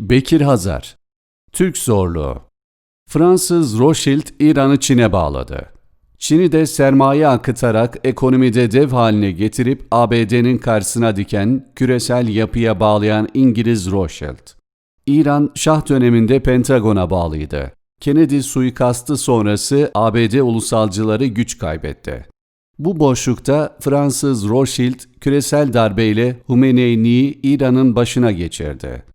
Bekir Hazar Türk Zorluğu Fransız Rothschild İran'ı Çin'e bağladı. Çin'i de sermaye akıtarak ekonomide dev haline getirip ABD'nin karşısına diken, küresel yapıya bağlayan İngiliz Rothschild. İran Şah döneminde Pentagon'a bağlıydı. Kennedy suikastı sonrası ABD ulusalcıları güç kaybetti. Bu boşlukta Fransız Rothschild küresel darbeyle Hümeyni'yi İran'ın başına geçirdi.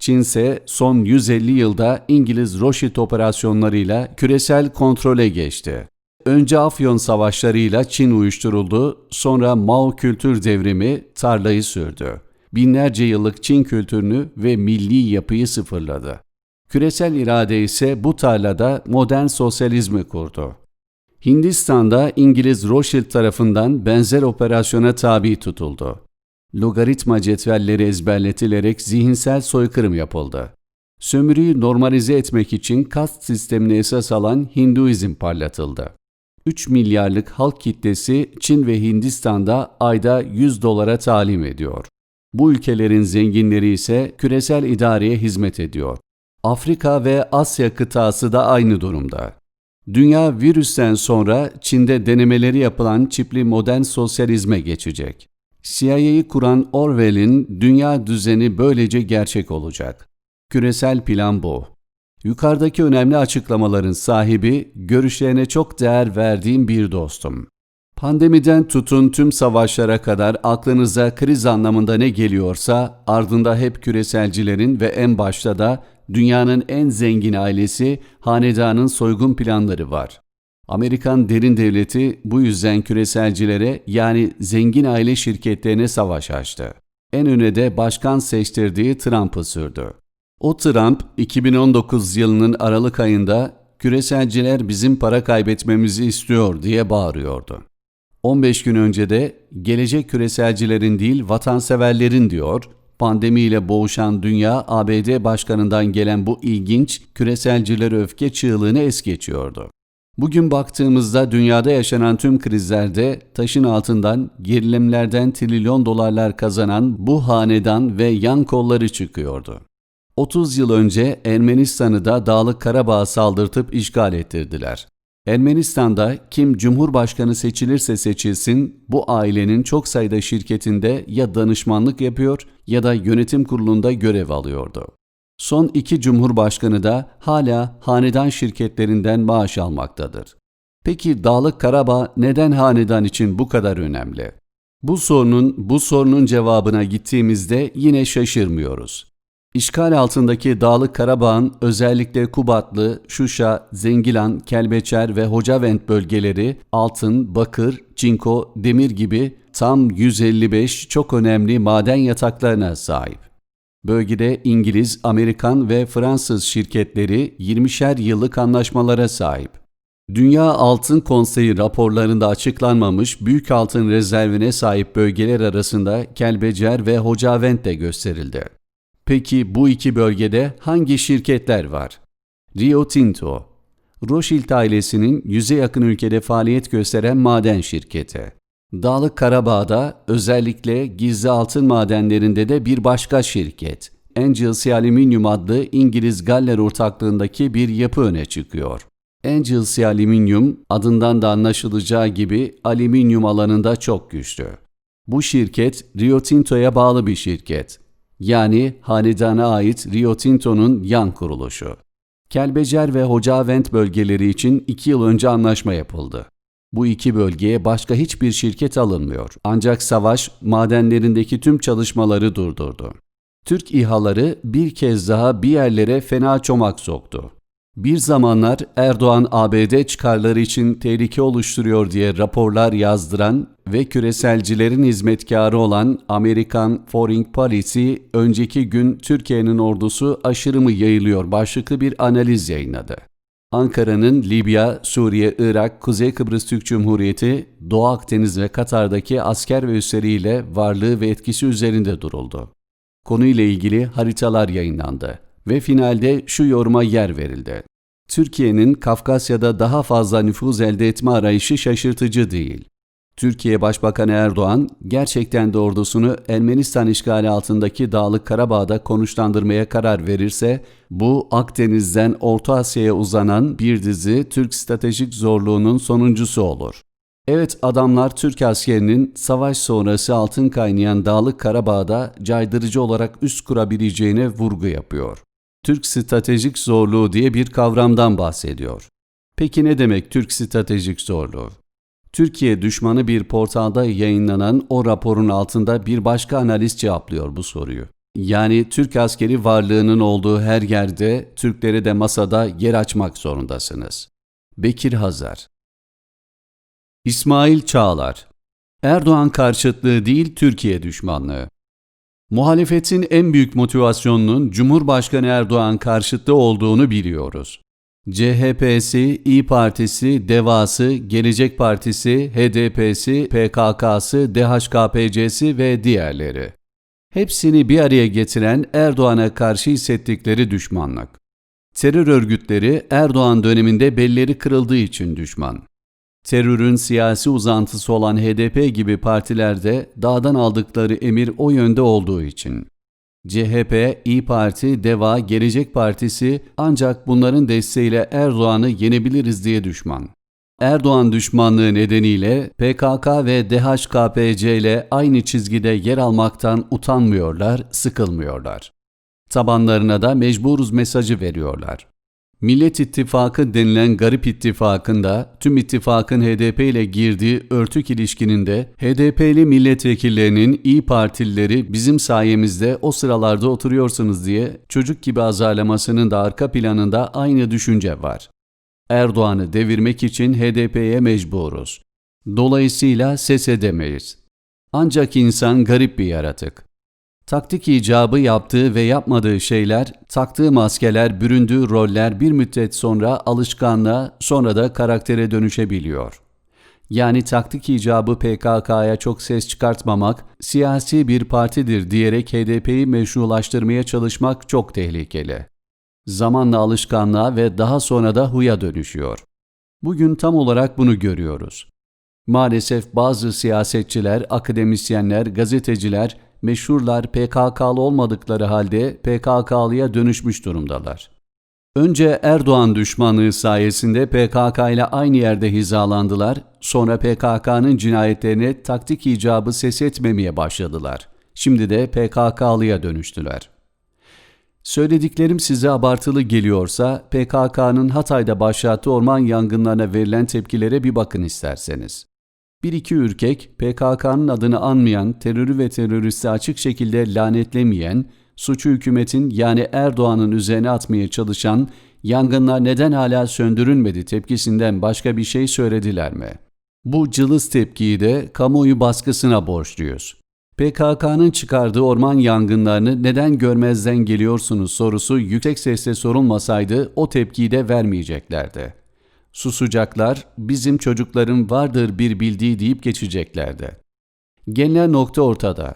Çin ise son 150 yılda İngiliz Rothschild operasyonlarıyla küresel kontrole geçti. Önce Afyon savaşlarıyla Çin uyuşturuldu, sonra Mao kültür devrimi tarlayı sürdü. Binlerce yıllık Çin kültürünü ve milli yapıyı sıfırladı. Küresel irade ise bu tarlada modern sosyalizmi kurdu. Hindistan'da İngiliz Rothschild tarafından benzer operasyona tabi tutuldu. Logaritma cetvelleri ezberletilerek zihinsel soykırım yapıldı. Sömürüyü normalize etmek için kast sistemini esas alan Hinduizm parlatıldı. 3 milyarlık halk kitlesi Çin ve Hindistan'da ayda 100 dolara talim ediyor. Bu ülkelerin zenginleri ise küresel idareye hizmet ediyor. Afrika ve Asya kıtası da aynı durumda. Dünya virüsten sonra Çin'de denemeleri yapılan çipli modern sosyalizme geçecek. CIA'yı kuran Orwell'in dünya düzeni böylece gerçek olacak. Küresel plan bu. Yukarıdaki önemli açıklamaların sahibi, görüşlerine çok değer verdiğim bir dostum. Pandemiden tutun tüm savaşlara kadar aklınıza kriz anlamında ne geliyorsa ardında hep küreselcilerin ve en başta da dünyanın en zengin ailesi hanedanın soygun planları var. Amerikan derin devleti bu yüzden küreselcilere yani zengin aile şirketlerine savaş açtı. En öne de başkan seçtirdiği Trump'ı sürdü. O Trump 2019 yılının Aralık ayında küreselciler bizim para kaybetmemizi istiyor diye bağırıyordu. 15 gün önce de gelecek küreselcilerin değil vatanseverlerin diyor, pandemiyle boğuşan dünya ABD başkanından gelen bu ilginç küreselcileri öfke çığlığını es geçiyordu. Bugün baktığımızda dünyada yaşanan tüm krizlerde taşın altından gerilimlerden trilyon dolarlar kazanan bu hanedan ve yan kolları çıkıyordu. 30 yıl önce Ermenistan'ı da Dağlık Karabağ'a saldırtıp işgal ettirdiler. Ermenistan'da kim cumhurbaşkanı seçilirse seçilsin bu ailenin çok sayıda şirketinde ya danışmanlık yapıyor ya da yönetim kurulunda görev alıyordu. Son iki cumhurbaşkanı da hala hanedan şirketlerinden maaş almaktadır. Peki Dağlık Karabağ neden hanedan için bu kadar önemli? Bu sorunun bu sorunun cevabına gittiğimizde yine şaşırmıyoruz. İşgal altındaki Dağlık Karabağ'ın özellikle Kubatlı, Şuşa, Zengilan, Kelbeçer ve Hocavent bölgeleri altın, bakır, çinko, demir gibi tam 155 çok önemli maden yataklarına sahip. Bölgede İngiliz, Amerikan ve Fransız şirketleri 20'şer yıllık anlaşmalara sahip. Dünya Altın Konseyi raporlarında açıklanmamış büyük altın rezervine sahip bölgeler arasında Kelbecer ve Hocavent de gösterildi. Peki bu iki bölgede hangi şirketler var? Rio Tinto, Rothschild ailesinin yüze yakın ülkede faaliyet gösteren maden şirketi. Dağlık Karabağ'da özellikle gizli altın madenlerinde de bir başka şirket, Angelsi Aluminium adlı İngiliz Galler ortaklığındaki bir yapı öne çıkıyor. Angelsi Aluminium adından da anlaşılacağı gibi alüminyum alanında çok güçlü. Bu şirket Rio Tinto'ya bağlı bir şirket yani hanedana ait Rio Tinto'nun yan kuruluşu. Kelbecer ve Hocavent bölgeleri için iki yıl önce anlaşma yapıldı. Bu iki bölgeye başka hiçbir şirket alınmıyor. Ancak savaş madenlerindeki tüm çalışmaları durdurdu. Türk İHA'ları bir kez daha bir yerlere fena çomak soktu. Bir zamanlar Erdoğan ABD çıkarları için tehlike oluşturuyor diye raporlar yazdıran ve küreselcilerin hizmetkarı olan Amerikan Foreign Policy önceki gün Türkiye'nin ordusu aşırı mı yayılıyor başlıklı bir analiz yayınladı. Ankara'nın Libya, Suriye, Irak, Kuzey Kıbrıs Türk Cumhuriyeti, Doğu Akdeniz ve Katar'daki asker ve üsleriyle varlığı ve etkisi üzerinde duruldu. Konuyla ilgili haritalar yayınlandı ve finalde şu yoruma yer verildi. Türkiye'nin Kafkasya'da daha fazla nüfuz elde etme arayışı şaşırtıcı değil. Türkiye Başbakanı Erdoğan gerçekten de ordusunu Ermenistan işgali altındaki Dağlık Karabağ'da konuşlandırmaya karar verirse bu Akdeniz'den Orta Asya'ya uzanan bir dizi Türk stratejik zorluğunun sonuncusu olur. Evet adamlar Türk askerinin savaş sonrası altın kaynayan Dağlık Karabağ'da caydırıcı olarak üst kurabileceğine vurgu yapıyor. Türk stratejik zorluğu diye bir kavramdan bahsediyor. Peki ne demek Türk stratejik zorluğu? Türkiye düşmanı bir portalda yayınlanan o raporun altında bir başka analist cevaplıyor bu soruyu. Yani Türk askeri varlığının olduğu her yerde Türklere de masada yer açmak zorundasınız. Bekir Hazar İsmail Çağlar Erdoğan karşıtlığı değil Türkiye düşmanlığı Muhalefetin en büyük motivasyonunun Cumhurbaşkanı Erdoğan karşıtı olduğunu biliyoruz. CHP'si, İyi Partisi, DEVA'sı, Gelecek Partisi, HDP'si, PKK'sı, DHKPC'si ve diğerleri. Hepsini bir araya getiren Erdoğan'a karşı hissettikleri düşmanlık. Terör örgütleri Erdoğan döneminde belleri kırıldığı için düşman. Terörün siyasi uzantısı olan HDP gibi partilerde dağdan aldıkları emir o yönde olduğu için. CHP, İyi Parti, DEVA, Gelecek Partisi ancak bunların desteğiyle Erdoğan'ı yenebiliriz diye düşman. Erdoğan düşmanlığı nedeniyle PKK ve DHKPC ile aynı çizgide yer almaktan utanmıyorlar, sıkılmıyorlar. Tabanlarına da mecburuz mesajı veriyorlar. Millet İttifakı denilen garip ittifakında tüm ittifakın HDP ile girdiği örtük ilişkinin de HDP'li milletvekillerinin iyi partilileri bizim sayemizde o sıralarda oturuyorsunuz diye çocuk gibi azarlamasının da arka planında aynı düşünce var. Erdoğan'ı devirmek için HDP'ye mecburuz. Dolayısıyla ses edemeyiz. Ancak insan garip bir yaratık. Taktik icabı yaptığı ve yapmadığı şeyler, taktığı maskeler, büründüğü roller bir müddet sonra alışkanlığa, sonra da karaktere dönüşebiliyor. Yani taktik icabı PKK'ya çok ses çıkartmamak, siyasi bir partidir diyerek HDP'yi meşrulaştırmaya çalışmak çok tehlikeli. Zamanla alışkanlığa ve daha sonra da huya dönüşüyor. Bugün tam olarak bunu görüyoruz. Maalesef bazı siyasetçiler, akademisyenler, gazeteciler meşhurlar PKK'lı olmadıkları halde PKK'lıya dönüşmüş durumdalar. Önce Erdoğan düşmanlığı sayesinde PKK ile aynı yerde hizalandılar, sonra PKK'nın cinayetlerine taktik icabı ses etmemeye başladılar. Şimdi de PKK'lıya dönüştüler. Söylediklerim size abartılı geliyorsa PKK'nın Hatay'da başlattığı orman yangınlarına verilen tepkilere bir bakın isterseniz. Bir iki ürkek, PKK'nın adını anmayan, terörü ve teröristi açık şekilde lanetlemeyen, suçu hükümetin yani Erdoğan'ın üzerine atmaya çalışan, yangınlar neden hala söndürülmedi tepkisinden başka bir şey söylediler mi? Bu cılız tepkiyi de kamuoyu baskısına borçluyuz. PKK'nın çıkardığı orman yangınlarını neden görmezden geliyorsunuz sorusu yüksek sesle sorulmasaydı o tepkiyi de vermeyeceklerdi. Susacaklar, bizim çocukların vardır bir bildiği deyip geçeceklerdi. Gelinen nokta ortada.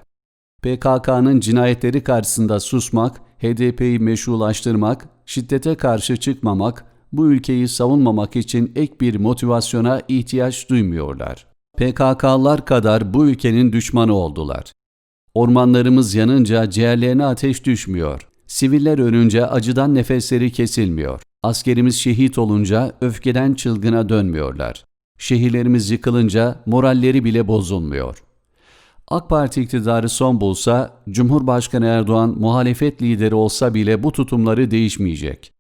PKK'nın cinayetleri karşısında susmak, HDP'yi meşrulaştırmak, şiddete karşı çıkmamak, bu ülkeyi savunmamak için ek bir motivasyona ihtiyaç duymuyorlar. PKK'lar kadar bu ülkenin düşmanı oldular. Ormanlarımız yanınca ciğerlerine ateş düşmüyor. Siviller ölünce acıdan nefesleri kesilmiyor. Askerimiz şehit olunca öfkeden çılgına dönmüyorlar. Şehirlerimiz yıkılınca moralleri bile bozulmuyor. AK Parti iktidarı son bulsa, Cumhurbaşkanı Erdoğan muhalefet lideri olsa bile bu tutumları değişmeyecek.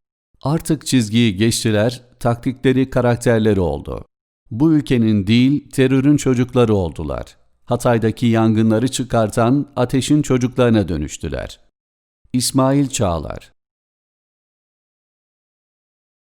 Artık çizgiyi geçtiler, taktikleri karakterleri oldu. Bu ülkenin değil, terörün çocukları oldular. Hatay'daki yangınları çıkartan ateşin çocuklarına dönüştüler. İsmail Çağlar